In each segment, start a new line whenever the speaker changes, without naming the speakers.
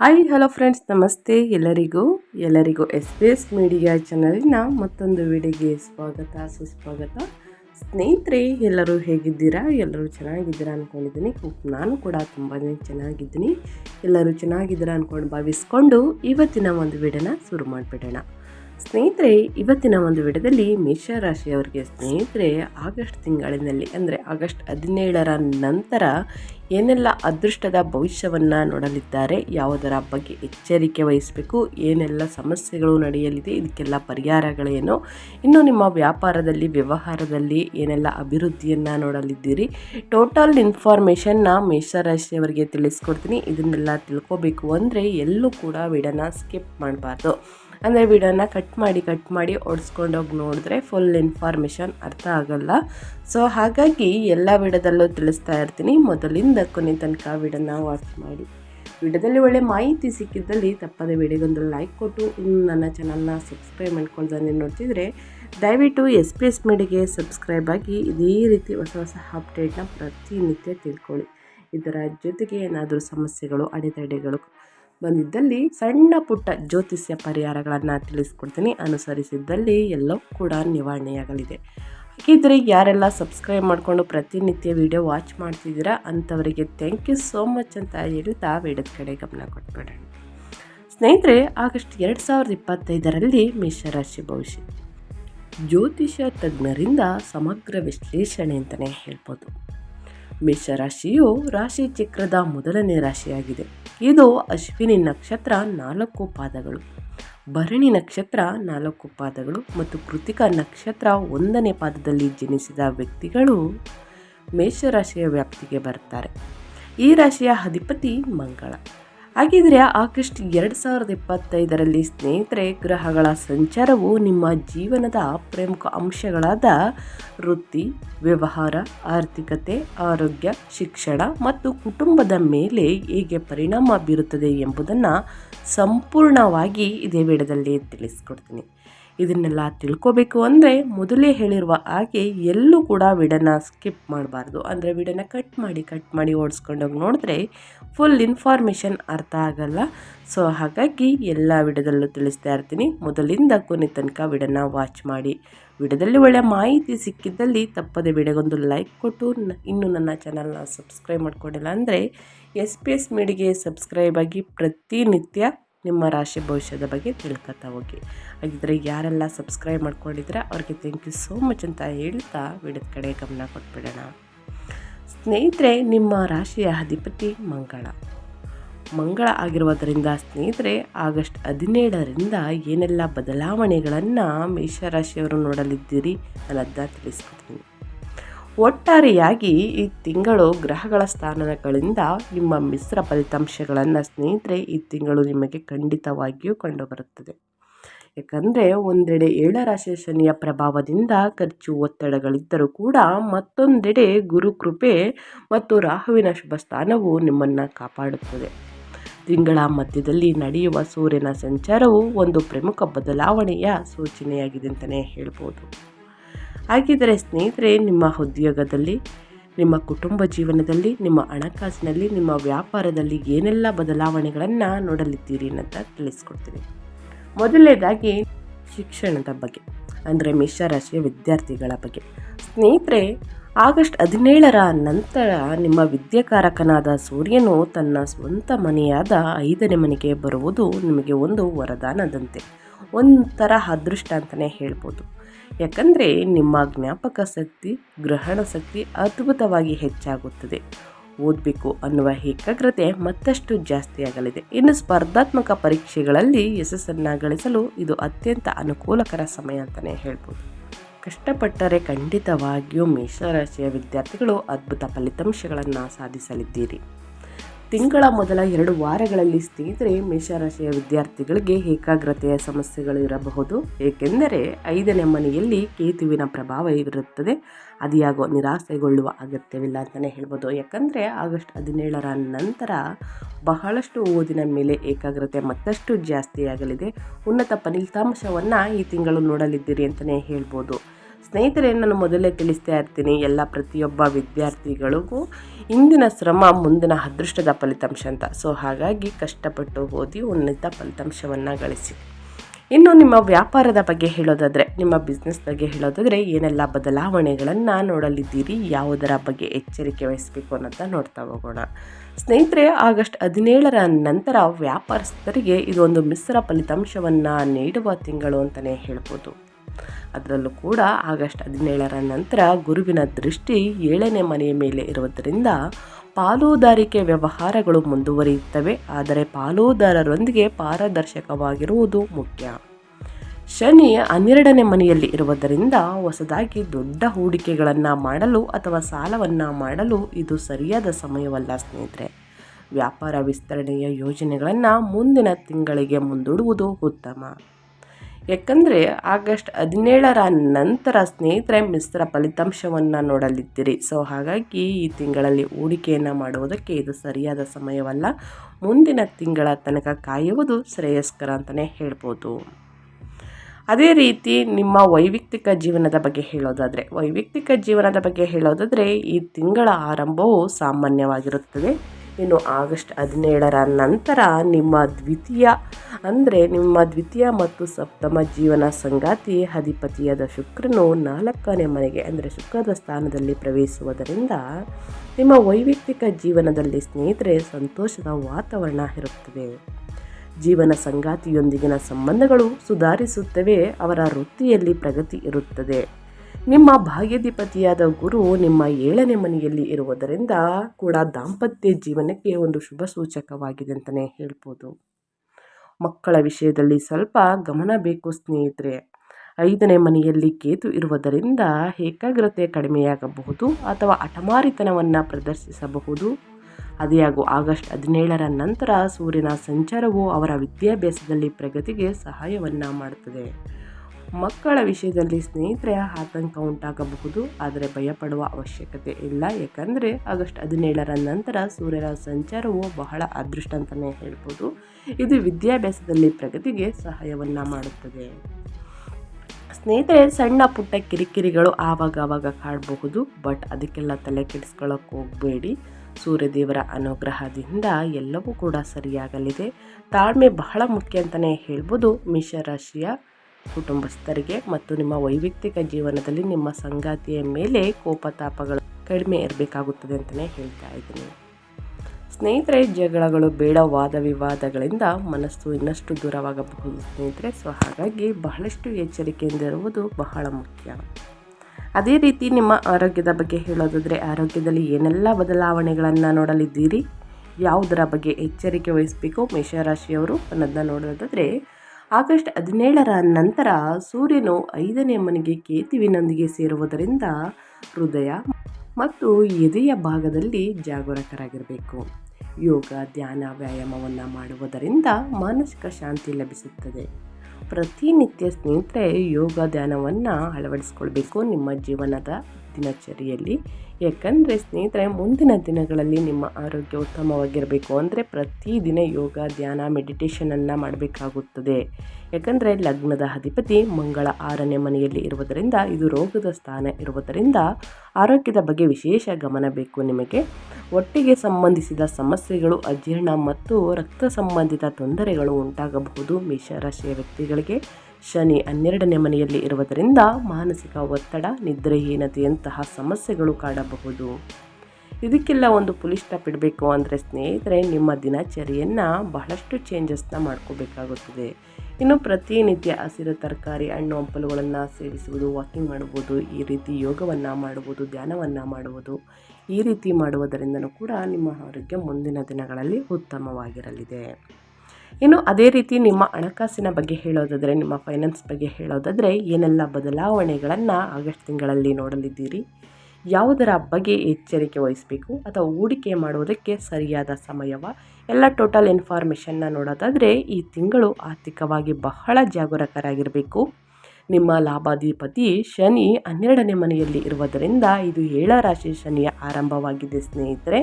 Hi hello friends ನಮಸ್ತೆ. ಎಲ್ಲರಿಗೂ ಎಲ್ಲರಿಗೂ ಎಸ್ ಬಿ ಎಸ್ ಮೀಡಿಯಾ ಚಾನಲಿನ ಮತ್ತೊಂದು ವಿಡಿಯೋಗೆ ಸ್ವಾಗತ, ಸುಸ್ವಾಗತ. ಸ್ನೇಹಿತರೆ, ಎಲ್ಲರೂ ಹೇಗಿದ್ದೀರಾ? ಎಲ್ಲರೂ ಚೆನ್ನಾಗಿದ್ದೀರಾ ಅಂದ್ಕೊಂಡಿದ್ದೀನಿ ನಾನು ಕೂಡ ತುಂಬಾ ಚೆನ್ನಾಗಿದ್ದೀನಿ. ಎಲ್ಲರೂ ಚೆನ್ನಾಗಿದ್ದೀರಾ ಅಂದ್ಕೊಂಡು ಭಾವಿಸ್ಕೊಂಡು ಇವತ್ತಿನ ಒಂದು ವಿಡಿಯೋನ ಶುರು ಮಾಡಿಬಿಡೋಣ. ಸ್ನೇಹಿತರೆ, ಇವತ್ತಿನ ಒಂದು ವಿಡಿಯೋದಲ್ಲಿ ಮೇಷರಾಶಿಯವರಿಗೆ ಸ್ನೇಹಿತರೆ, ಆಗಸ್ಟ್ ತಿಂಗಳಿನಲ್ಲಿ, ಅಂದರೆ ಆಗಸ್ಟ್ ಹದಿನೇಳರ ನಂತರ ಏನೆಲ್ಲ ಅದೃಷ್ಟದ ಭವಿಷ್ಯವನ್ನು ನೋಡಲಿದ್ದಾರೆ, ಯಾವುದರ ಬಗ್ಗೆ ಎಚ್ಚರಿಕೆ ವಹಿಸಬೇಕು, ಏನೆಲ್ಲ ಸಮಸ್ಯೆಗಳು ನಡೆಯಲಿದೆ, ಇದಕ್ಕೆಲ್ಲ ಪರಿಹಾರಗಳೇನು, ಇನ್ನು ನಿಮ್ಮ ವ್ಯಾಪಾರದಲ್ಲಿ, ವ್ಯವಹಾರದಲ್ಲಿ ಏನೆಲ್ಲ ಅಭಿವೃದ್ಧಿಯನ್ನು ನೋಡಲಿದ್ದೀರಿ, ಟೋಟಲ್ ಇನ್ಫಾರ್ಮೇಷನ್ನ ಮೇಷರಾಶಿಯವರಿಗೆ ತಿಳಿಸ್ಕೊಡ್ತೀನಿ. ಇದನ್ನೆಲ್ಲ ತಿಳ್ಕೋಬೇಕು ಅಂದರೆ ಎಲ್ಲೂ ಕೂಡ ವಿಡನ ಸ್ಕಿಪ್ ಮಾಡಬಾರ್ದು. ಅಂದರೆ ವಿಡಿಯೋನ ಕಟ್ ಮಾಡಿ ಕಟ್ ಮಾಡಿ ಓಡಿಸ್ಕೊಂಡೋಗಿ ನೋಡಿದ್ರೆ ಫುಲ್ ಇನ್ಫಾರ್ಮೇಷನ್ ಅರ್ಥ ಆಗಲ್ಲ. ಸೊ ಹಾಗಾಗಿ ಎಲ್ಲ ವಿಡಿಯೋದಲ್ಲೂ ತಿಳಿಸ್ತಾ ಇರ್ತೀನಿ. ಮೊದಲಿಂದ ಕೊನೆ ತನಕ ವಿಡಿಯೋನ ವಾಚ್ ಮಾಡಿ. ವಿಡಿಯೋದಲ್ಲಿ ಒಳ್ಳೆ ಮಾಹಿತಿ ಸಿಕ್ಕಿದ್ದಲ್ಲಿ ತಪ್ಪದೆ ವಿಡಿಯೋಗೊಂದು ಲೈಕ್ ಕೊಟ್ಟು ನನ್ನ ಚಾನಲ್ನ ಸಬ್ಸ್ಕ್ರೈಬ್ ಮಾಡ್ಕೊಂಡು ನೋಡ್ತಿದ್ರೆ, ದಯವಿಟ್ಟು ಎಸ್ ಪಿ ಎಸ್ ಮೀಡಿಗೆ ಸಬ್ಸ್ಕ್ರೈಬ್ ಆಗಿ ಇದೇ ರೀತಿ ಹೊಸ ಹೊಸ ಅಪ್ಡೇಟ್ನ ಪ್ರತಿನಿತ್ಯ ತಿಳ್ಕೊಳ್ಳಿ. ಇದರ ಜೊತೆಗೆ ಏನಾದರೂ ಸಮಸ್ಯೆಗಳು, ಅಡೆತಡೆಗಳು ಬಂದಿದ್ದಲ್ಲಿ ಸಣ್ಣ ಪುಟ್ಟ ಜ್ಯೋತಿಷ್ಯ ಪರಿಹಾರಗಳನ್ನು ತಿಳಿಸ್ಕೊಡ್ತೀನಿ. ಅನುಸರಿಸಿದ್ದಲ್ಲಿ ಎಲ್ಲವೂ ಕೂಡ ನಿವಾರಣೆಯಾಗಲಿದೆ. ಹಾಗಿದ್ರೆ ಯಾರೆಲ್ಲ ಸಬ್ಸ್ಕ್ರೈಬ್ ಮಾಡಿಕೊಂಡು ಪ್ರತಿನಿತ್ಯ ವಿಡಿಯೋ ವಾಚ್ ಮಾಡ್ತಿದ್ದೀರಾ ಅಂಥವರಿಗೆ ಥ್ಯಾಂಕ್ ಯು ಸೋ ಮಚ್ ಅಂತ ಹೇಳ್ತಾ ವಿಡಿಯೋದ ಕಡೆ ಗಮನ ಕೊಟ್ಬಿಡೋಣ. ಸ್ನೇಹಿತರೆ, ಆಗಸ್ಟ್ ಎರಡು ಸಾವಿರದ ಇಪ್ಪತ್ತೈದರಲ್ಲಿ ಮೇಷರಾಶಿ ಭವಿಷ್ಯ. ಜ್ಯೋತಿಷ ತಜ್ಞರಿಂದ ಸಮಗ್ರ ವಿಶ್ಲೇಷಣೆ ಅಂತಲೇ ಹೇಳ್ಬೋದು. ಮೇಷರಾಶಿಯು ರಾಶಿ ಚಕ್ರದ ಮೊದಲನೇ ರಾಶಿಯಾಗಿದೆ. ಇದು ಅಶ್ವಿನಿ ನಕ್ಷತ್ರ ನಾಲ್ಕು ಪಾದಗಳು, ಭರಣಿ ನಕ್ಷತ್ರ ನಾಲ್ಕು ಪಾದಗಳು ಮತ್ತು ಕೃತಿಕ ನಕ್ಷತ್ರ ಒಂದನೇ ಪಾದದಲ್ಲಿ ಜನಿಸಿದ ವ್ಯಕ್ತಿಗಳು ಮೇಷರಾಶಿಯ ವ್ಯಾಪ್ತಿಗೆ ಬರ್ತಾರೆ ಈ ರಾಶಿಯ ಅಧಿಪತಿ ಮಂಗಳ. ಹಾಗಿದ್ರೆ ಆಗಸ್ಟ್ ಎರಡು ಸಾವಿರದ ಇಪ್ಪತ್ತೈದರಲ್ಲಿ ಸ್ನೇಹಿತರೆ, ಗ್ರಹಗಳ ಸಂಚಾರವು ನಿಮ್ಮ ಜೀವನದ ಪ್ರಮುಖ ಅಂಶಗಳಾದ ವೃತ್ತಿ, ವ್ಯವಹಾರ, ಆರ್ಥಿಕತೆ, ಆರೋಗ್ಯ, ಶಿಕ್ಷಣ ಮತ್ತು ಕುಟುಂಬದ ಮೇಲೆ ಹೇಗೆ ಪರಿಣಾಮ ಬೀರುತ್ತದೆ ಎಂಬುದನ್ನು ಸಂಪೂರ್ಣವಾಗಿ ಇದೇ ವಿಡದಲ್ಲಿ ತಿಳಿಸ್ಕೊಡ್ತೀನಿ. ಇದನ್ನೆಲ್ಲ ತಿಳ್ಕೊಬೇಕು ಅಂದರೆ ಮೊದಲೇ ಹೇಳಿರುವ ಹಾಗೆ ಎಲ್ಲೂ ಕೂಡ ವಿಡನ ಸ್ಕಿಪ್ ಮಾಡಬಾರ್ದು. ಅಂದರೆ ವಿಡನ ಕಟ್ ಮಾಡಿ ಕಟ್ ಮಾಡಿ ಓಡಿಸ್ಕೊಂಡೋಗಿ ನೋಡಿದ್ರೆ ಫುಲ್ ಇನ್ಫಾರ್ಮೇಷನ್ ಅರ್ಥ ಆಗಲ್ಲ. ಸೊ ಹಾಗಾಗಿ ಎಲ್ಲ ವಿಡದಲ್ಲೂ ತಿಳಿಸ್ತಾ ಇರ್ತೀನಿ. ಮೊದಲಿಂದ ಕೊನೆ ತನಕ ವಿಡನ ವಾಚ್ ಮಾಡಿ. ವಿಡದಲ್ಲಿ ಒಳ್ಳೆಯ ಮಾಹಿತಿ ಸಿಕ್ಕಿದ್ದಲ್ಲಿ ತಪ್ಪದೆ ವಿಡಿಯೋಗೊಂದು ಲೈಕ್ ಕೊಟ್ಟು ಇನ್ನೂ ನನ್ನ ಚಾನಲ್ನ ಸಬ್ಸ್ಕ್ರೈಬ್ ಮಾಡ್ಕೊಂಡಿಲ್ಲ ಅಂದರೆ ಎಸ್ ಪಿ ಎಸ್ ಮೀಡಿಗೆ ಸಬ್ಸ್ಕ್ರೈಬ್ ಆಗಿ ಪ್ರತಿನಿತ್ಯ ನಿಮ್ಮ ರಾಶಿ ಭವಿಷ್ಯದ ಬಗ್ಗೆ ತಿಳ್ಕೊತಾ ಹೋಗಿ. ಹಾಗಿದ್ರೆ ಯಾರೆಲ್ಲ ಸಬ್ಸ್ಕ್ರೈಬ್ ಮಾಡ್ಕೊಂಡಿದ್ರೆ ಅವ್ರಿಗೆ ಥ್ಯಾಂಕ್ ಯು ಸೋ ಮಚ್ ಅಂತ ಹೇಳ್ತಾ ವಿಡಿಯೋದ ಕಡೆ ಗಮನ ಕೊಟ್ಬಿಡೋಣ. ಸ್ನೇಹಿತರೆ, ನಿಮ್ಮ ರಾಶಿಯ ಅಧಿಪತಿ ಮಂಗಳ. ಮಂಗಳ ಆಗಿರುವುದರಿಂದ ಸ್ನೇಹಿತರೆ, ಆಗಸ್ಟ್ ಹದಿನೇಳರಿಂದ ಏನೆಲ್ಲ ಬದಲಾವಣೆಗಳನ್ನು ಮೇಷರಾಶಿಯವರು ನೋಡಲಿದ್ದೀರಿ ಅನ್ನೋದನ್ನ ತಿಳಿಸ್ಕೊಡ್ತೀನಿ. ಒಟ್ಟಾರೆಯಾಗಿ ಈ ತಿಂಗಳು ಗ್ರಹಗಳ ಸ್ಥಾನಗಳಿಂದ ನಿಮ್ಮ ಮಿಶ್ರ ಫಲಿತಾಂಶಗಳನ್ನು ಸ್ನೇಹಿತರೆ, ಈ ತಿಂಗಳು ನಿಮಗೆ ಖಂಡಿತವಾಗಿಯೂ ಕಂಡುಬರುತ್ತದೆ. ಯಾಕಂದರೆ ಒಂದೆಡೆ ಏಳರಾಶಿ ಶನಿಯ ಪ್ರಭಾವದಿಂದ ಖರ್ಚು ಒತ್ತಡಗಳಿದ್ದರೂ ಕೂಡ ಮತ್ತೊಂದೆಡೆ ಗುರುಕೃಪೆ ಮತ್ತು ರಾಹುವಿನ ಶುಭ ಸ್ಥಾನವು ನಿಮ್ಮನ್ನು ಕಾಪಾಡುತ್ತದೆ. ತಿಂಗಳ ಮಧ್ಯದಲ್ಲಿ ನಡೆಯುವ ಸೂರ್ಯನ ಸಂಚಾರವು ಒಂದು ಪ್ರಮುಖ ಬದಲಾವಣೆಯ ಸೂಚನೆಯಾಗಿದೆ ಅಂತಲೇ ಹೇಳ್ಬೋದು. ಹಾಗಿದ್ದರೆ ಸ್ನೇಹಿತರೆ, ನಿಮ್ಮ ಉದ್ಯೋಗದಲ್ಲಿ, ನಿಮ್ಮ ಕುಟುಂಬ ಜೀವನದಲ್ಲಿ, ನಿಮ್ಮ ಹಣಕಾಸಿನಲ್ಲಿ, ನಿಮ್ಮ ವ್ಯಾಪಾರದಲ್ಲಿ ಏನೆಲ್ಲ ಬದಲಾವಣೆಗಳನ್ನು ನೋಡಲಿದ್ದೀರಿ ಅಂತ ತಿಳಿಸ್ಕೊಡ್ತೀನಿ. ಮೊದಲನೇದಾಗಿ ಶಿಕ್ಷಣದ ಬಗ್ಗೆ, ಅಂದರೆ ಮಿಶ್ರರಾಶಿಯ ವಿದ್ಯಾರ್ಥಿಗಳ ಬಗ್ಗೆ. ಸ್ನೇಹಿತರೆ, ಆಗಸ್ಟ್ ಹದಿನೇಳರ ನಂತರ ನಿಮ್ಮ ವಿದ್ಯಾಕಾರಕನಾದ ಸೂರ್ಯನು ತನ್ನ ಸ್ವಂತ ಮನೆಯಾದ ಐದನೇ ಮನೆಗೆ ಬರುವುದು ನಿಮಗೆ ಒಂದು ವರದಾನದಂತೆ. ಒಂಥರ ಅದೃಷ್ಟ ಅಂತಲೇ ಹೇಳ್ಬೋದು. ಯಾಕಂದರೆ ನಿಮ್ಮ ಜ್ಞಾಪಕ ಶಕ್ತಿ, ಗ್ರಹಣ ಶಕ್ತಿ ಅದ್ಭುತವಾಗಿ ಹೆಚ್ಚಾಗುತ್ತದೆ. ಓದಬೇಕು ಅನ್ನುವ ಏಕಾಗ್ರತೆ ಮತ್ತಷ್ಟು ಜಾಸ್ತಿಯಾಗಲಿದೆ ಇನ್ನು ಸ್ಪರ್ಧಾತ್ಮಕ ಪರೀಕ್ಷೆಗಳಲ್ಲಿ ಯಶಸ್ಸನ್ನು ಗಳಿಸಲು ಇದು ಅತ್ಯಂತ ಅನುಕೂಲಕರ ಸಮಯ ಅಂತಲೇ ಹೇಳ್ಬೋದು. ಕಷ್ಟಪಟ್ಟರೆ ಖಂಡಿತವಾಗಿಯೂ ಮೇಷರಾಶಿಯ ವಿದ್ಯಾರ್ಥಿಗಳು ಅದ್ಭುತ ಫಲಿತಾಂಶಗಳನ್ನು ಸಾಧಿಸಲಿದ್ದೀರಿ. ತಿಂಗಳ ಮೊದಲ ಎರಡು ವಾರಗಳಲ್ಲಿ ಸ್ನೇಹಿತರೆ ಮೇಷರಾಶಿಯ ವಿದ್ಯಾರ್ಥಿಗಳಿಗೆ ಏಕಾಗ್ರತೆಯ ಸಮಸ್ಯೆಗಳು ಇರಬಹುದು. ಏಕೆಂದರೆ ಐದನೇ ಮನೆಯಲ್ಲಿ ಕೇತುವಿನ ಪ್ರಭಾವ ಇರುತ್ತದೆ. ಅದಿಯಾಗೋ ನಿರಾಸೆಗೊಳ್ಳುವ ಅಗತ್ಯವಿಲ್ಲ ಅಂತಲೇ ಹೇಳ್ಬೋದು. ಯಾಕಂದರೆ ಆಗಸ್ಟ್ ಹದಿನೇಳರ ನಂತರ ಬಹಳಷ್ಟು ಓದಿನ ಮೇಲೆ ಏಕಾಗ್ರತೆ ಮತ್ತಷ್ಟು ಜಾಸ್ತಿಯಾಗಲಿದೆ. ಉನ್ನತ ಫಲಿತಾಂಶವನ್ನು ಈ ತಿಂಗಳು ನೋಡಲಿದ್ದೀರಿ ಅಂತಲೇ ಹೇಳ್ಬೋದು. ಸ್ನೇಹಿತರೆ, ನಾನು ಮೊದಲೇ ತಿಳಿಸ್ತಾ ಇರ್ತೀನಿ, ಎಲ್ಲ ಪ್ರತಿಯೊಬ್ಬ ವಿದ್ಯಾರ್ಥಿಗಳಿಗೂ ಇಂದಿನ ಶ್ರಮ ಮುಂದಿನ ಅದೃಷ್ಟದ ಫಲಿತಾಂಶ ಅಂತ. ಸೊ, ಹಾಗಾಗಿ ಕಷ್ಟಪಟ್ಟು ಓದಿ ಉನ್ನತ ಫಲಿತಾಂಶವನ್ನು ಗಳಿಸಿ. ಇನ್ನು ನಿಮ್ಮ ವ್ಯಾಪಾರದ ಬಗ್ಗೆ ಹೇಳೋದಾದರೆ, ನಿಮ್ಮ ಬಿಸ್ನೆಸ್ ಬಗ್ಗೆ ಹೇಳೋದಾದರೆ, ಏನೆಲ್ಲ ಬದಲಾವಣೆಗಳನ್ನು ನೋಡಲಿದ್ದೀರಿ, ಯಾವುದರ ಬಗ್ಗೆ ಎಚ್ಚರಿಕೆ ವಹಿಸಬೇಕು ಅನ್ನೋದನ್ನ ನೋಡ್ತಾ ಹೋಗೋಣ. ಸ್ನೇಹಿತರೆ, ಆಗಸ್ಟ್ ಹದಿನೇಳರ ನಂತರ ವ್ಯಾಪಾರಸ್ಥರಿಗೆ ಇದೊಂದು ಮಿಶ್ರ ಫಲಿತಾಂಶವನ್ನು ನೀಡುವ ತಿಂಗಳು ಅಂತಲೇ ಹೇಳ್ಬೋದು. ಅದರಲ್ಲೂ ಕೂಡ ಆಗಸ್ಟ್ ಹದಿನೇಳರ ನಂತರ ಗುರುವಿನ ದೃಷ್ಟಿ ಏಳನೇ ಮನೆಯ ಮೇಲೆ ಇರುವುದರಿಂದ ಪಾಲುದಾರಿಕೆ ವ್ಯವಹಾರಗಳು ಮುಂದುವರಿಯುತ್ತವೆ. ಆದರೆ ಪಾಲುದಾರರೊಂದಿಗೆ ಪಾರದರ್ಶಕವಾಗಿರುವುದು ಮುಖ್ಯ. ಶನಿ ಹನ್ನೆರಡನೇ ಮನೆಯಲ್ಲಿ ಇರುವುದರಿಂದ ಹೊಸದಾಗಿ ದೊಡ್ಡ ಹೂಡಿಕೆಗಳನ್ನು ಮಾಡಲು ಅಥವಾ ಸಾಲವನ್ನು ಮಾಡಲು ಇದು ಸರಿಯಾದ ಸಮಯವಲ್ಲ ಸ್ನೇಹಿತರೆ. ವ್ಯಾಪಾರ ವಿಸ್ತರಣೆಯ ಯೋಜನೆಗಳನ್ನು ಮುಂದಿನ ತಿಂಗಳಿಗೆ ಮುಂದೂಡುವುದು ಉತ್ತಮ. ಯಾಕಂದರೆ ಆಗಸ್ಟ್ ಹದಿನೇಳರ ನಂತರ ಸ್ನೇಹಿತರೆ, ಮಿಶ್ರ ಫಲಿತಾಂಶವನ್ನು ನೋಡಲಿದ್ದೀರಿ. ಸೊ ಹಾಗಾಗಿ ಈ ತಿಂಗಳಲ್ಲಿ ಹೂಡಿಕೆಯನ್ನು ಮಾಡುವುದಕ್ಕೆ ಇದು ಸರಿಯಾದ ಸಮಯವಲ್ಲ. ಮುಂದಿನ ತಿಂಗಳ ತನಕ ಕಾಯುವುದು ಶ್ರೇಯಸ್ಕರ ಅಂತಲೇ ಹೇಳ್ಬೋದು. ಅದೇ ರೀತಿ ನಿಮ್ಮ ವೈಯಕ್ತಿಕ ಜೀವನದ ಬಗ್ಗೆ ಹೇಳೋದಾದರೆ, ವೈಯಕ್ತಿಕ ಜೀವನದ ಬಗ್ಗೆ ಹೇಳೋದಾದರೆ ಈ ತಿಂಗಳ ಆರಂಭವು ಸಾಮಾನ್ಯವಾಗಿರುತ್ತದೆ. ಇನ್ನು ಆಗಸ್ಟ್ ಹದಿನೇಳರ ನಂತರ ನಿಮ್ಮ ದ್ವಿತೀಯ, ಅಂದರೆ ನಿಮ್ಮ ದ್ವಿತೀಯ ಮತ್ತು ಸಪ್ತಮ ಜೀವನ ಸಂಗಾತಿ ಅಧಿಪತಿಯಾದ ಶುಕ್ರನು ನಾಲ್ಕನೇ ಮನೆಗೆ, ಅಂದರೆ ಶುಕ್ರದ ಸ್ಥಾನದಲ್ಲಿ ಪ್ರವೇಶಿಸುವುದರಿಂದ ನಿಮ್ಮ ವೈಯಕ್ತಿಕ ಜೀವನದಲ್ಲಿ ಸ್ನೇಹಿತರೆ ಸಂತೋಷದ ವಾತಾವರಣ ಇರುತ್ತದೆ. ಜೀವನ ಸಂಗಾತಿಯೊಂದಿಗಿನ ಸಂಬಂಧಗಳು ಸುಧಾರಿಸುತ್ತವೆ, ಅವರ ವೃತ್ತಿಯಲ್ಲಿ ಪ್ರಗತಿ ಇರುತ್ತದೆ. ನಿಮ್ಮ ಭಾಗ್ಯಾಧಿಪತಿಯಾದ ಗುರು ನಿಮ್ಮ ಏಳನೇ ಮನೆಯಲ್ಲಿ ಇರುವುದರಿಂದ ಕೂಡ ದಾಂಪತ್ಯ ಜೀವನಕ್ಕೆ ಒಂದು ಶುಭ ಸೂಚಕವಾಗಿದೆ ಅಂತಲೇ ಹೇಳ್ಬೋದು. ಮಕ್ಕಳ ವಿಷಯದಲ್ಲಿ ಸ್ವಲ್ಪ ಗಮನ ಬೇಕು ಸ್ನೇಹಿತರೆ. ಐದನೇ ಮನೆಯಲ್ಲಿ ಕೇತು ಇರುವುದರಿಂದ ಏಕಾಗ್ರತೆ ಕಡಿಮೆಯಾಗಬಹುದು ಅಥವಾ ಅಟಮಾರಿತನವನ್ನು ಪ್ರದರ್ಶಿಸಬಹುದು. ಅದೇ ಹಾಗೂ ಆಗಸ್ಟ್ ಹದಿನೇಳರ ನಂತರ ಸೂರ್ಯನ ಸಂಚಾರವು ಅವರ ವಿದ್ಯಾಭ್ಯಾಸದಲ್ಲಿ ಪ್ರಗತಿಗೆ ಸಹಾಯವನ್ನು ಮಾಡುತ್ತದೆ ಮಕ್ಕಳ ವಿಷಯದಲ್ಲಿ ಸ್ನೇಹಿತರೆ ಆತಂಕ ಉಂಟಾಗಬಹುದು, ಆದರೆ ಭಯಪಡುವ ಅವಶ್ಯಕತೆ ಇಲ್ಲ. ಯಾಕಂದರೆ ಆಗಸ್ಟ್ ಹದಿನೇಳರ ನಂತರ ಸೂರ್ಯರ ಸಂಚಾರವು ಬಹಳ ಅದೃಷ್ಟ ಅಂತಲೇ ಹೇಳ್ಬೋದು. ಇದು ವಿದ್ಯಾಭ್ಯಾಸದಲ್ಲಿ ಪ್ರಗತಿಗೆ ಸಹಾಯವನ್ನು ಮಾಡುತ್ತದೆ. ಸ್ನೇಹಿತರೆ, ಸಣ್ಣ ಪುಟ್ಟ ಕಿರಿಕಿರಿಗಳು ಆವಾಗ ಆವಾಗ ಕಾಡಬಹುದು ಬಟ್ ಅದಕ್ಕೆಲ್ಲ ತಲೆ ಕೆಡಿಸ್ಕೊಳ್ಳೋಕೆ ಹೋಗಬೇಡಿ. ಸೂರ್ಯದೇವರ ಅನುಗ್ರಹದಿಂದ ಎಲ್ಲವೂ ಕೂಡ ಸರಿಯಾಗಲಿದೆ. ತಾಳ್ಮೆ ಬಹಳ ಮುಖ್ಯ ಅಂತಲೇ ಹೇಳ್ಬೋದು ಮೇಷರಾಶಿಯ ಕುಟುಂಬಸ್ಥರಿಗೆ ಮತ್ತು ನಿಮ್ಮ ವೈಯಕ್ತಿಕ ಜೀವನದಲ್ಲಿ ನಿಮ್ಮ ಸಂಗಾತಿಯ ಮೇಲೆ ಕೋಪತಾಪಗಳು ಕಡಿಮೆ ಇರಬೇಕಾಗುತ್ತದೆ ಅಂತಲೇ ಹೇಳ್ತಾ ಇದ್ದೀನಿ. ಸ್ನೇಹಿತರೆ, ಜಗಳಗಳು ಬೇಡ ವಾದ ವಿವಾದಗಳಿಂದ ಮನಸ್ಸು ಇನ್ನಷ್ಟು ದೂರವಾಗಬಹುದು. ಸ್ನೇಹಿತರೆ, ಸೊ ಹಾಗಾಗಿ ಬಹಳಷ್ಟು ಎಚ್ಚರಿಕೆಯಿಂದ ಇರುವುದು ಬಹಳ ಮುಖ್ಯ. ಅದೇ ರೀತಿ ನಿಮ್ಮ ಆರೋಗ್ಯದ ಬಗ್ಗೆ ಹೇಳೋದಾದರೆ, ಆರೋಗ್ಯದಲ್ಲಿ ಏನೆಲ್ಲ ಬದಲಾವಣೆಗಳನ್ನು ನೋಡಲಿದ್ದೀರಿ? ಯಾವುದರ ಬಗ್ಗೆ ಎಚ್ಚರಿಕೆ ವಹಿಸಬೇಕು? ಮೇಷರಾಶಿಯವರು ಅನ್ನೋದನ್ನ ನೋಡೋದಾದರೆ ಆಗಸ್ಟ್ ಹದಿನೇಳರ ನಂತರ ಸೂರ್ಯನು ಐದನೇ ಮನೆಗೆ ಕೇತುವಿನೊಂದಿಗೆ ಸೇರುವುದರಿಂದ ಹೃದಯ ಮತ್ತು ಎದೆಯ ಭಾಗದಲ್ಲಿ ಜಾಗರೂಕರಾಗಿರಬೇಕು. ಯೋಗ, ಧ್ಯಾನ, ವ್ಯಾಯಾಮವನ್ನು ಮಾಡುವುದರಿಂದ ಮಾನಸಿಕ ಶಾಂತಿ ಲಭಿಸುತ್ತದೆ. ಪ್ರತಿನಿತ್ಯ ಸ್ನೇಹಿತರೆ, ಯೋಗ, ಧ್ಯಾನವನ್ನು ಅಳವಡಿಸ್ಕೊಳ್ಬೇಕು. ನಿಮ್ಮ ಜೀವನದ ದಿನಚರಿಯಲ್ಲಿ ಯಾಕಂದರೆ ಸ್ನೇಹಿತರೆ, ಮುಂದಿನ ದಿನಗಳಲ್ಲಿ ನಿಮ್ಮ ಆರೋಗ್ಯ ಉತ್ತಮವಾಗಿರಬೇಕು ಅಂದರೆ ಪ್ರತಿದಿನ ಯೋಗ, ಧ್ಯಾನ ಮೆಡಿಟೇಷನನ್ನು ಮಾಡಬೇಕಾಗುತ್ತದೆ. ಯಾಕಂದರೆ ಲಗ್ನದ ಅಧಿಪತಿ ಮಂಗಳ ಆರನೇ ಮನೆಯಲ್ಲಿ ಇರುವುದರಿಂದ, ಇದು ರೋಗದ ಸ್ಥಾನ ಇರುವುದರಿಂದ ಆರೋಗ್ಯದ ಬಗ್ಗೆ ವಿಶೇಷ ಗಮನ ಬೇಕು ನಿಮಗೆ. ಒಟ್ಟಿಗೆ ಸಂಬಂಧಿಸಿದ ಸಮಸ್ಯೆಗಳು, ಅಜೀರ್ಣ ಮತ್ತು ರಕ್ತ ಸಂಬಂಧಿತ ತೊಂದರೆಗಳು ಉಂಟಾಗಬಹುದು. ಮೇಷರಾಶಿಯ ವ್ಯಕ್ತಿಗಳಿಗೆ ಶನಿ ಹನ್ನೆರಡನೇ ಮನೆಯಲ್ಲಿ ಇರುವುದರಿಂದ ಮಾನಸಿಕ ಒತ್ತಡ, ನಿದ್ರೆಹೀನತೆಯಂತಹ ಸಮಸ್ಯೆಗಳು ಕಾಡಬಹುದು. ಇದಕ್ಕೆಲ್ಲ ಒಂದು ಪುಲಿ ಸ್ಟಾಪ್ ಇಡಬೇಕು ಅಂದರೆ ಸ್ನೇಹಿತರೆ, ನಿಮ್ಮ ದಿನಚರಿಯನ್ನು ಬಹಳಷ್ಟು ಚೇಂಜಸ್ನ ಮಾಡ್ಕೋಬೇಕಾಗುತ್ತದೆ. ಇನ್ನು ಪ್ರತಿನಿತ್ಯ ಹಸಿರು ತರಕಾರಿ, ಹಣ್ಣು, ಹಂಪಲುಗಳನ್ನು ಸೇವಿಸುವುದು ವಾಕಿಂಗ್ ಮಾಡ್ಬೋದು ಈ ರೀತಿ ಯೋಗವನ್ನು ಮಾಡುವುದು, ಧ್ಯಾನವನ್ನು ಮಾಡುವುದು, ಈ ರೀತಿ ಮಾಡುವುದರಿಂದನೂ ಕೂಡ ನಿಮ್ಮ ಆರೋಗ್ಯ ಮುಂದಿನ ದಿನಗಳಲ್ಲಿ ಉತ್ತಮವಾಗಿರಲಿದೆ. ಇನ್ನು ಅದೇ ರೀತಿ ನಿಮ್ಮ ಹಣಕಾಸಿನ ಬಗ್ಗೆ ಹೇಳೋದಾದರೆ, ನಿಮ್ಮ ಫೈನಾನ್ಸ್ ಬಗ್ಗೆ ಹೇಳೋದಾದರೆ, ಏನೆಲ್ಲ ಬದಲಾವಣೆಗಳನ್ನು ಆಗಸ್ಟ್ ತಿಂಗಳಲ್ಲಿ ನೋಡಲಿದ್ದೀರಿ? ಯಾವುದರ ಬಗ್ಗೆ ಎಚ್ಚರಿಕೆ ವಹಿಸಬೇಕು? ಅಥವಾ ಹೂಡಿಕೆ ಮಾಡುವುದಕ್ಕೆ ಸರಿಯಾದ ಸಮಯವ? ಎಲ್ಲ ಟೋಟಲ್ ಇನ್ಫಾರ್ಮೇಷನ್ನ ನೋಡೋದಾದರೆ, ಈ ತಿಂಗಳು ಆರ್ಥಿಕವಾಗಿ ಬಹಳ ಜಾಗರೂಕರಾಗಿರಬೇಕು. ನಿಮ್ಮ ಲಾಭಾಧಿಪತಿ ಶನಿ ಹನ್ನೆರಡನೇ ಮನೆಯಲ್ಲಿ ಇರುವುದರಿಂದ ಇದು ಏಳ ರಾಶಿ ಶನಿಯ ಆರಂಭವಾಗಿದೆ ಸ್ನೇಹಿತರೆ.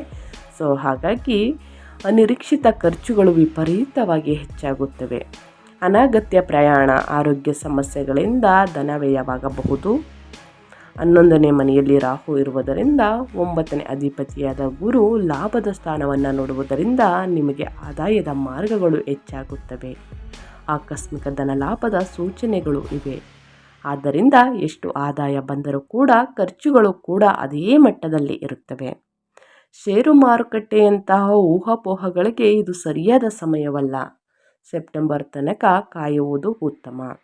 ಸೊ ಹಾಗಾಗಿ ಅನಿರೀಕ್ಷಿತ ಖರ್ಚುಗಳು ವಿಪರೀತವಾಗಿ ಹೆಚ್ಚಾಗುತ್ತವೆ. ಅನಗತ್ಯ ಪ್ರಯಾಣ, ಆರೋಗ್ಯ ಸಮಸ್ಯೆಗಳಿಂದ ಧನ ವ್ಯಯವಾಗಬಹುದು ಹನ್ನೊಂದನೇ ಮನೆಯಲ್ಲಿ ರಾಹು ಇರುವುದರಿಂದ ಒಂಬತ್ತನೇ ಅಧಿಪತಿಯಾದ ಗುರು ಲಾಭದ ಸ್ಥಾನವನ್ನು ನೋಡುವುದರಿಂದ ನಿಮಗೆ ಆದಾಯದ ಮಾರ್ಗಗಳು ಹೆಚ್ಚಾಗುತ್ತವೆ. ಆಕಸ್ಮಿಕ ಧನ ಲಾಭದ ಸೂಚನೆಗಳು ಇವೆ. ಆದ್ದರಿಂದ ಎಷ್ಟು ಆದಾಯ ಬಂದರೂ ಕೂಡ ಖರ್ಚುಗಳು ಕೂಡ ಅದೇ ಮಟ್ಟದಲ್ಲಿ ಇರುತ್ತವೆ. ಷೇರು ಮಾರುಕಟ್ಟೆಯಂತಹ ಊಹಾಪೋಹಗಳಿಗೆ ಇದು ಸರಿಯಾದ ಸಮಯವಲ್ಲ. ಸೆಪ್ಟೆಂಬರ್ ತನಕ ಕಾಯುವುದು ಉತ್ತಮ.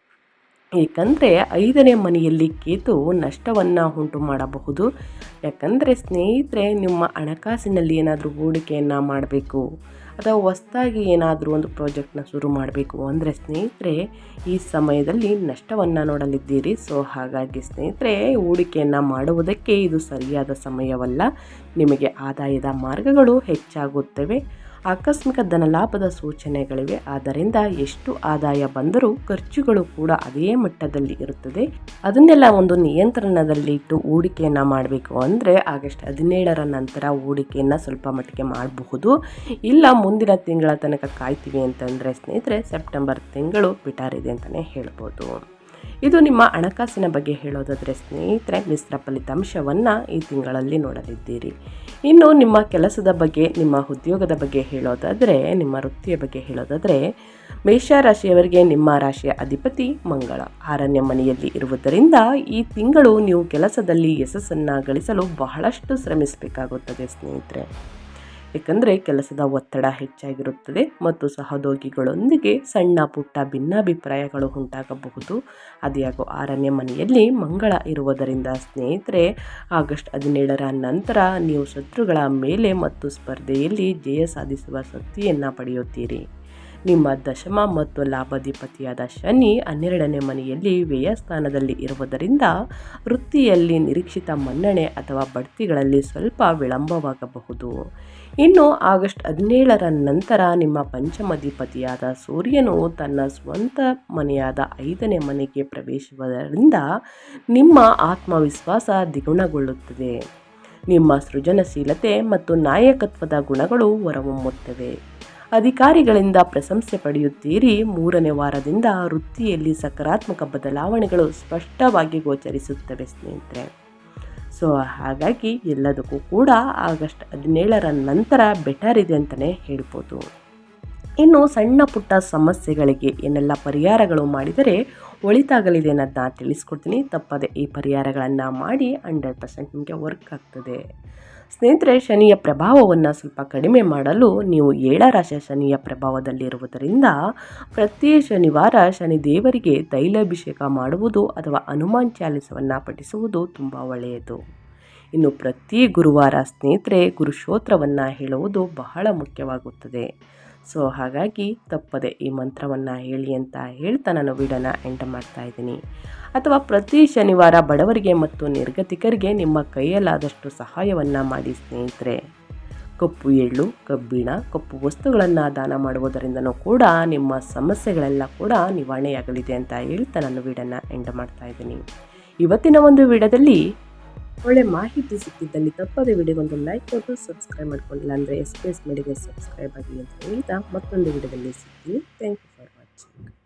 ಏಕೆಂದರೆ ಐದನೇ ಮನೆಯಲ್ಲಿ ಕೇತು ನಷ್ಟವನ್ನು ಉಂಟು ಮಾಡಬಹುದು. ಯಾಕಂದರೆ ಸ್ನೇಹಿತರೆ, ನಿಮ್ಮ ಹಣಕಾಸಿನಲ್ಲಿ ಏನಾದರೂ ಹೂಡಿಕೆಯನ್ನು ಮಾಡಬೇಕು. ಅಥವಾ ಹೊಸ್ದಾಗಿ ಏನಾದರೂ ಒಂದು ಪ್ರಾಜೆಕ್ಟ್ನ ಶುರು ಮಾಡಬೇಕು ಅಂದರೆ ಸ್ನೇಹಿತರೆ, ಈ ಸಮಯದಲ್ಲಿ ನಷ್ಟವನ್ನು ನೋಡಲಿದ್ದೀರಿ. ಸೊ ಹಾಗಾಗಿ ಸ್ನೇಹಿತರೆ, ಹೂಡಿಕೆಯನ್ನು ಮಾಡುವುದಕ್ಕೆ ಇದು ಸರಿಯಾದ ಸಮಯವಲ್ಲ. ನಿಮಗೆ ಆದಾಯದ ಮಾರ್ಗಗಳು ಹೆಚ್ಚಾಗುತ್ತವೆ. ಆಕಸ್ಮಿಕ ಧನಲಾಭದ ಸೂಚನೆಗಳಿವೆ. ಆದ್ದರಿಂದ ಎಷ್ಟು ಆದಾಯ ಬಂದರೂ ಖರ್ಚುಗಳು ಕೂಡ ಅದೇ ಮಟ್ಟದಲ್ಲಿ ಇರುತ್ತದೆ. ಅದನ್ನೆಲ್ಲ ಒಂದು ನಿಯಂತ್ರಣದಲ್ಲಿ ಇಟ್ಟು ಹೂಡಿಕೆಯನ್ನು ಮಾಡಬೇಕು ಅಂದರೆ ಆಗಸ್ಟ್ ಹದಿನೇಳರ ನಂತರ ಹೂಡಿಕೆಯನ್ನು ಸ್ವಲ್ಪ ಮಟ್ಟಿಗೆ ಮಾಡಬಹುದು. ಇಲ್ಲ ಮುಂದಿನ ತಿಂಗಳ ತನಕ ಕಾಯ್ತೀವಿ ಅಂತಂದರೆ ಸ್ನೇಹಿತರೆ, ಸೆಪ್ಟೆಂಬರ್ ತಿಂಗಳು ಬಿಟಾರಿದೆ ಅಂತಲೇ ಹೇಳ್ಬೋದು. ಇದು ನಿಮ್ಮ ಹಣಕಾಸಿನ ಬಗ್ಗೆ ಹೇಳೋದಾದರೆ ಸ್ನೇಹಿತರೆ, ಮಿಶ್ರ ಫಲಿತಾಂಶವನ್ನು ಈ ತಿಂಗಳಲ್ಲಿ ನೋಡಲಿದ್ದೀರಿ. ಇನ್ನು ನಿಮ್ಮ ಕೆಲಸದ ಬಗ್ಗೆ, ನಿಮ್ಮ ಉದ್ಯೋಗದ ಬಗ್ಗೆ ಹೇಳೋದಾದರೆ, ನಿಮ್ಮ ವೃತ್ತಿಯ ಬಗ್ಗೆ ಹೇಳೋದಾದರೆ ಮೇಷ ರಾಶಿಯವರಿಗೆ ನಿಮ್ಮ ರಾಶಿಯ ಅಧಿಪತಿ ಮಂಗಳ. ಆರಣ್ಯ ಮನೆಯಲ್ಲಿ ಇರುವುದರಿಂದ ಈ ತಿಂಗಳು ನೀವು ಕೆಲಸದಲ್ಲಿ ಯಶಸ್ಸನ್ನು ಗಳಿಸಲು ಬಹಳಷ್ಟು ಶ್ರಮಿಸಬೇಕಾಗುತ್ತದೆ ಸ್ನೇಹಿತರೆ. ಏಕೆಂದರೆ ಕೆಲಸದ ಒತ್ತಡ ಹೆಚ್ಚಾಗಿರುತ್ತದೆ ಮತ್ತು ಸಹೋದ್ಯೋಗಿಗಳೊಂದಿಗೆ ಸಣ್ಣ ಪುಟ್ಟ ಭಿನ್ನಾಭಿಪ್ರಾಯಗಳು ಉಂಟಾಗಬಹುದು. ಅದಿಯಾಗೋ ಆರನೇ ಮನೆಯಲ್ಲಿ ಮಂಗಳ ಇರುವುದರಿಂದ ಸ್ನೇಹಿತರೆ, ಆಗಸ್ಟ್ ಹದಿನೇಳರ ನಂತರ ನೀವು ಶತ್ರುಗಳ ಮೇಲೆ ಮತ್ತು ಸ್ಪರ್ಧೆಯಲ್ಲಿ ಜಯ ಸಾಧಿಸುವ ಶಕ್ತಿಯನ್ನು ಪಡೆಯುತ್ತೀರಿ. ನಿಮ್ಮ ದಶಮ ಮತ್ತು ಲಾಭಾಧಿಪತಿಯಾದ ಶನಿ ಹನ್ನೆರಡನೇ ಮನೆಯಲ್ಲಿ ವ್ಯಯ ಸ್ಥಾನದಲ್ಲಿ ಇರುವುದರಿಂದ ವೃತ್ತಿಯಲ್ಲಿ ನಿರೀಕ್ಷಿತ ಮನ್ನಣೆ ಅಥವಾ ಬಡ್ತಿಗಳಲ್ಲಿ ಸ್ವಲ್ಪ ವಿಳಂಬವಾಗಬಹುದು. ಇನ್ನು ಆಗಸ್ಟ್ ಹದಿನೇಳರ ನಂತರ ನಿಮ್ಮ ಪಂಚಮಧಿಪತಿಯಾದ ಸೂರ್ಯನು ತನ್ನ ಸ್ವಂತ ಮನೆಯಾದ ಐದನೇ ಮನೆಗೆ ಪ್ರವೇಶಿಸುವುದರಿಂದ ನಿಮ್ಮ ಆತ್ಮವಿಶ್ವಾಸ ದ್ವಿಗುಣಗೊಳ್ಳುತ್ತದೆ. ನಿಮ್ಮ ಸೃಜನಶೀಲತೆ ಮತ್ತು ನಾಯಕತ್ವದ ಗುಣಗಳು ಹೊರಹೊಮ್ಮುತ್ತವೆ. ಅಧಿಕಾರಿಗಳಿಂದ ಪ್ರಶಂಸೆ ಪಡೆಯುತ್ತೀರಿ. ಮೂರನೇ ವಾರದಿಂದ ವೃತ್ತಿಯಲ್ಲಿ ಸಕಾರಾತ್ಮಕ ಬದಲಾವಣೆಗಳು ಸ್ಪಷ್ಟವಾಗಿ ಗೋಚರಿಸುತ್ತವೆ ಸ್ನೇಹಿತರೆ. ಸೊ ಹಾಗಾಗಿ ಎಲ್ಲದಕ್ಕೂ ಕೂಡ ಆಗಸ್ಟ್ ಹದಿನೇಳರ ನಂತರ ಬೆಟರ್ ಇದೆ ಅಂತಲೇ ಹೇಳ್ಬೋದು. ಇನ್ನು ಸಣ್ಣ ಪುಟ್ಟ ಸಮಸ್ಯೆಗಳಿಗೆ ಏನೆಲ್ಲ ಪರಿಹಾರಗಳು ಮಾಡಿದರೆ ಒಳಿತಾಗಲಿದೆ ಅನ್ನೋದನ್ನ ತಿಳಿಸ್ಕೊಡ್ತೀನಿ. ತಪ್ಪದೆ ಈ ಪರಿಹಾರಗಳನ್ನು ಮಾಡಿ ಹಂಡ್ರೆಡ್ ಪರ್ಸೆಂಟ್ ನಿಮಗೆ ವರ್ಕ್ ಆಗ್ತದೆ. ಸ್ನೇಹಿತರೆ, ಶನಿಯ ಪ್ರಭಾವವನ್ನು ಸ್ವಲ್ಪ ಕಡಿಮೆ ಮಾಡಲು ನೀವು ಏಳರಾಶ ಶನಿಯ ಪ್ರಭಾವದಲ್ಲಿರುವುದರಿಂದ ಪ್ರತಿ ಶನಿವಾರ ಶನಿ ದೇವರಿಗೆ ತೈಲಾಭಿಷೇಕ ಮಾಡುವುದು ಅಥವಾ ಹನುಮಾನ್ ಚಾಲಿಸವನ್ನು ಪಠಿಸುವುದು ತುಂಬ ಒಳ್ಳೆಯದು. ಇನ್ನು ಪ್ರತಿ ಗುರುವಾರ ಸ್ನೇಹಿತರೆ ಗುರುಶೋತ್ರವನ್ನು ಹೇಳುವುದು ಬಹಳ ಮುಖ್ಯವಾಗುತ್ತದೆ. ಸೊ, ಹಾಗಾಗಿ ತಪ್ಪದೆ ಈ ಮಂತ್ರವನ್ನು ಹೇಳಿ ಅಂತ ಹೇಳ್ತಾ ನಾನು ವಿಡಿಯೋನ ಎಂಟ ಮಾಡ್ತಾ ಇದ್ದೀನಿ. ಅಥವಾ ಪ್ರತಿ ಶನಿವಾರ ಬಡವರಿಗೆ ಮತ್ತು ನಿರ್ಗತಿಕರಿಗೆ ನಿಮ್ಮ ಕೈಯಲ್ಲಾದಷ್ಟು ಸಹಾಯವನ್ನು ಮಾಡಿ ಸ್ನೇಹಿತರೆ. ಕಪ್ಪು ಎಳ್ಳು, ಕಬ್ಬಿಣ, ಕಪ್ಪು ವಸ್ತುಗಳನ್ನು ದಾನ ಮಾಡುವುದರಿಂದನೂ ಕೂಡ ನಿಮ್ಮ ಸಮಸ್ಯೆಗಳೆಲ್ಲ ಕೂಡ ನಿವಾರಣೆಯಾಗಲಿದೆ ಅಂತ ಹೇಳ್ತಾ ನಾನು ವೀಡನ್ನು ಎಂಡ್ ಮಾಡ್ತಾ ಇದ್ದೀನಿ. ಇವತ್ತಿನ ಒಂದು ವೀಡಿಯೋದಲ್ಲಿ ಒಳ್ಳೆ ಮಾಹಿತಿ ಸಿಕ್ಕಿದ್ದಲ್ಲಿ ತಪ್ಪದೆ ವಿಡಿಯೋಗೊಂದು ಲೈಕ್ ಕೊಟ್ಟು ಸಬ್ಸ್ಕ್ರೈಬ್ ಮಾಡ್ಕೊಂಡಿಲ್ಲ ಅಂದರೆ ಎಸ್ ಪಿ ಎಸ್ ಮೇಡಿಗೆ ಸಬ್ಸ್ಕ್ರೈಬ್ ಆಗಿ ಅಂತ ಹೇಳ್ತಾ ಮತ್ತೊಂದು ವಿಡಿಯೋದಲ್ಲಿ ಸಿಗ್ತೀನಿ. Thank you for watching